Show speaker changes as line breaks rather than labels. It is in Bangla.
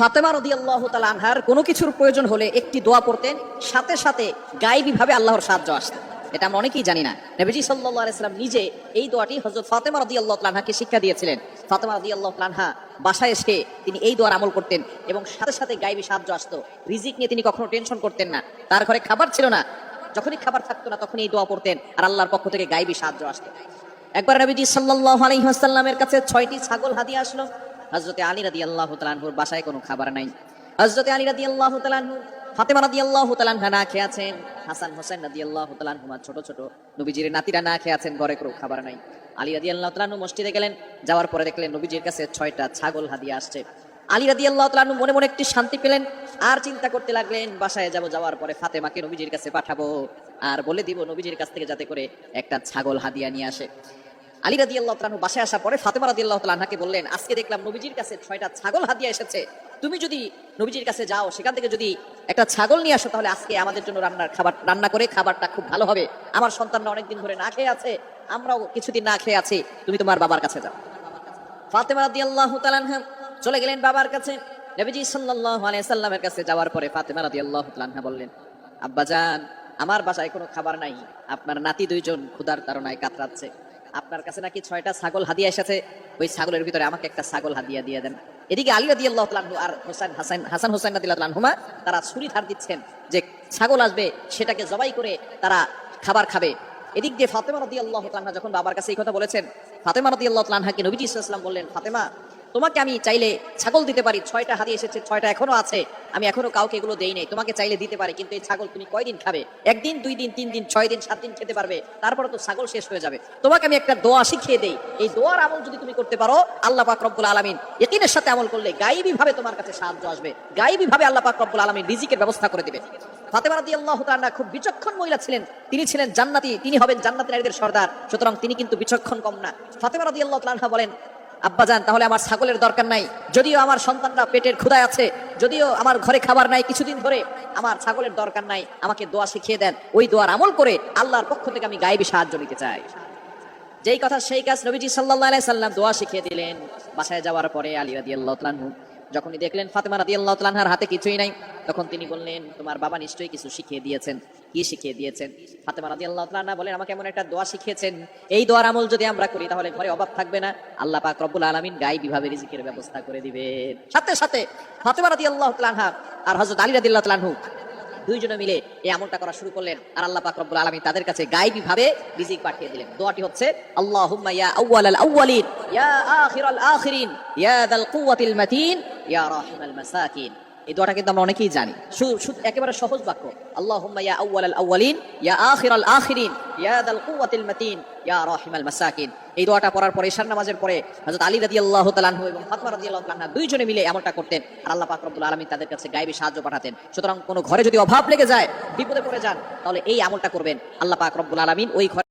ফাতেমা রদি আল্লাহ আনহার কোনো কিছুর প্রয়োজন হলে একটি দোয়া পড়তেন, সাথে সাথে গায়েবী ভাবে আল্লাহর সাহায্য আসত। এটা আমরা অনেকেই জানি না। নবীজি সাল্লাহ আলাইসালাম নিজে এই দোয়াটি হজরত ফাতেমা রদি আল্লাহ আনহাকে শিক্ষা দিয়েছিলেন। ফাতেমা রদি আল্লাহ আনহা বাসায় এসে তিনি এই দোয়ার আমল করতেন এবং সাথে সাথে গায়েবী সাহায্য আসতো। রিজিক নিয়ে তিনি কখনো টেনশন করতেন না। তার ঘরে খাবার ছিল না। যখনই খাবার থাকতো না তখনই এই দোয়া পড়তেন আর আল্লাহর পক্ষ থেকে গায়েবী সাহায্য আসতো। একবার নবীজি সাল্লাহ আলাইহাসাল্লামের কাছে ছয়টি ছাগল হাদিয়ে আসলো। হজরতে আলী রাদি আল্লাহ তালানহুর বাসায় কোনো খাবার নাই। হজরতে আলী রাদি আল্লাহ তালানহু ফাতেমা রাদি আল্লাহ তালানহা না খেয়ে আছেন, হাসান হোসেন রাদি আল্লাহ তালানহুমা ছোট ছোট, নবীজির নাতিরা না খেয়ে আছেন, ঘরে কোনো খাবার নাই। আলী রাদি আল্লাহ তালানহু মসজিদে গেলেন, যাওয়ার পরে দেখলেন নবীজির কাছে ছয়টা ছাগল হাদিয়ে আসছে। আলী রাদি আল্লাহ তালানহু মনে মনে একটি শান্তি পেলেন, আর চিন্তা করতে লাগলেন, বাসায় যাব, যাওয়ার পরে ফাতেমাকে নবীজির কাছে পাঠাবো, আর বলে দিব নবীজির কাছ থেকে যাতে করে একটা ছাগল হাদিয়া নিয়ে আসে। আলী রাদি আল্লাহ তালু বাসায় আসার পরে ফাতেমা রাদি আল্লাহ তালাহাকে বললেন, আজকে দেখলাম নবীজির কাছে ছয়টা ছাগল হাদিয়া এসেছে। তুমি যদি নবীজির কাছে যাও, সেখান থেকে যদি একটা ছাগল নিয়ে আসো, তাহলে আজকে আমাদের জন্য রান্নার খাবার, রান্না করে খাবারটা খুব ভালো হবে। আমার সন্তানরা অনেকদিন ধরে না খেয়ে আছে, আমরাও কিছুদিন না খেয়ে আছি, তুমি তোমার বাবার কাছে যাও। ফাতেমা রাদি আল্লাহ তালানহা চলে গেলেন বাবার কাছে। নবীজি সাল্লামের কাছে যাওয়ার পরে ফাতেমা রাদি আল্লাহ তালানহা বললেন আব্বাজান আমার বাসায় কোনো খাবার নাই। আপনার নাতি দুইজন ক্ষুধার তাড়নায় কাতরাচ্ছে। আপনার কাছে নাকি ছয়টা ছাগল হাদিয়া এসেছে? ওই ছাগলের ভিতরে আমাকে একটা ছাগল হাদিয়া দিয়ে দেন। এদিকে আলী রাদি আল্লাহ আর হোসেন হাসান হাসান হোসেন রাদিল্লাহুমা তারা ছুরি ধার দিচ্ছেন যে ছাগল আসবে, সেটাকে জবাই করে তারা খাবার খাবে। এদিক দিয়ে ফাতেমা রাদি আল্লাহ যখন বাবার কাছে এই কথা বলেছেন, ফাতেমা রাদি আল্লাহ তালহাকে নবীজি ইসলাম বললেন, ফাতেমা তোমাকে আমি চাইলে ছাগল দিতে পারি। ছয়টা হাদিয়ে এসেছে, ছয়টা এখনও আছে। আমি এখনও কাউকে এগুলো দেই নাই। তোমাকে চাইলে দিতে পারি, কিন্তু এই ছাগল তুমি কয়দিন খাবে? একদিন, দুই দিন, তিন দিন, ছয় দিন, সাত দিন খেতে পারবে। তারপরে তো ছাগল শেষ হয়ে যাবে। তোমাকে আমি একটা দোয়া শিখিয়ে দেই। এই দোয়ার আমল যদি তুমি করতে পারো, আল্লাহ পাক রব্বুল আলমিন একিনের সাথে আমল করলে গাইবী ভাবে তোমার কাছে সাহায্য আসবে। গাইবী ভাবে আল্লাহ পাক রব্বুল আলমিন রিজিকের ব্যবস্থা করে দেবে। খুব বিচক্ষণ মহিলা ছিলেন। তিনি ছিলেন জান্নাতি, তিনি হবেন জান্নাতি নারীদের সর্দার। সুতরাং তিনি কিন্তু বিচক্ষণ কম না। ফাতেমা রাদি আল্লাহ বলেন আব্বাজান তাহলে আমার ছাগলের দরকার নাই। যদিও আমার সন্তানরা পেটের ক্ষুদায় আছে, যদিও আমার ঘরে খাবার নাই, কিছুদিন ধরে আমার ছাগলের দরকার নাই, আমাকে দোয়া শিখিয়ে দেন। ওই দোয়ার আমল করে আল্লাহর পক্ষ থেকে আমি গায়েবী সাহায্য নিতে চাই। যেই কথা সেই কাজ নবীজি সাল্লাহ সাল্লাম দোয়া শিখিয়ে দিলেন। বাসায় যাওয়ার পরে আলী রাদি আল্লাহ যখনই দেখলেন ফাতেমা রাদি আল্লাহ হাতে কিছুই নাই, তখন তিনি বললেন, তোমার বাবা নিশ্চয়ই কিছু শিখিয়ে দিয়েছেন। কি শিখিয়ে দিয়েছেন? ফাতেমা রাদি আল্লাহ তালান্না বলেন, আমাকে এমন একটা দোয়া শিখিয়েছেন। এই দোয়ার আমল যদি আমরা করি, তাহলে ঘরে অভাব থাকবে না। আল্লাহ পাক রব্বুল আলমিন গাই বিভাবে রিজিকের ব্যবস্থা করে দিবেন। সাথে সাথে ফাতেমা রাদি আল্লাহ তালহা আর হজরত আলী রাদি আল্লাহ তালানহু দুইজনে মিলে এই আমলটা করা শুরু করলেন আর আল্লাহ পাক রব্বুল আলামিন তাদের কাছে গায়েবী ভাবে রিজিক পাঠিয়ে দিলেন। দোয়াটি হচ্ছে, আল্লাহুম্মা ইয়া আউয়ালাল আউয়ালিন ইয়া আখিরাল আখিরিন, ইয়া দাল কুওয়াতিল মাতিন, ইয়া রাহিমাল মাসাকিন। এই দোয়াটা কিন্তু আমরা অনেকেই জানি। একেবারে সহজ বাক্য। আল্লাহুম্মা ইয়া আউয়ালিন, ইয়া আখিরাল আখিরিন, ইয়া দাল কুওয়াতিল মাতিন, ইয়া রাহিমাল মাসাকিন। এই দোয়াটা পড়ার পরে, ঈশার নামাজের পরে আলী রাদিয়াল্লাহু তাআলা আনহু এবং ফাতমা রাদিয়াল্লাহু তাআলা দুইজনে মিলে এমনটা করতেন। আর আল্লাহ পাক রব্বুল তাদের কাছে গায়েবী সাহায্য পাঠাতেন। সুতরাং কোনো ঘরে যদি অভাব লেগে যায়, বিপদে পড়ে যান, তাহলে এই আমলটা করবেন। আল্লাহ পাক রব্বুল আলামিন ওই ঘরে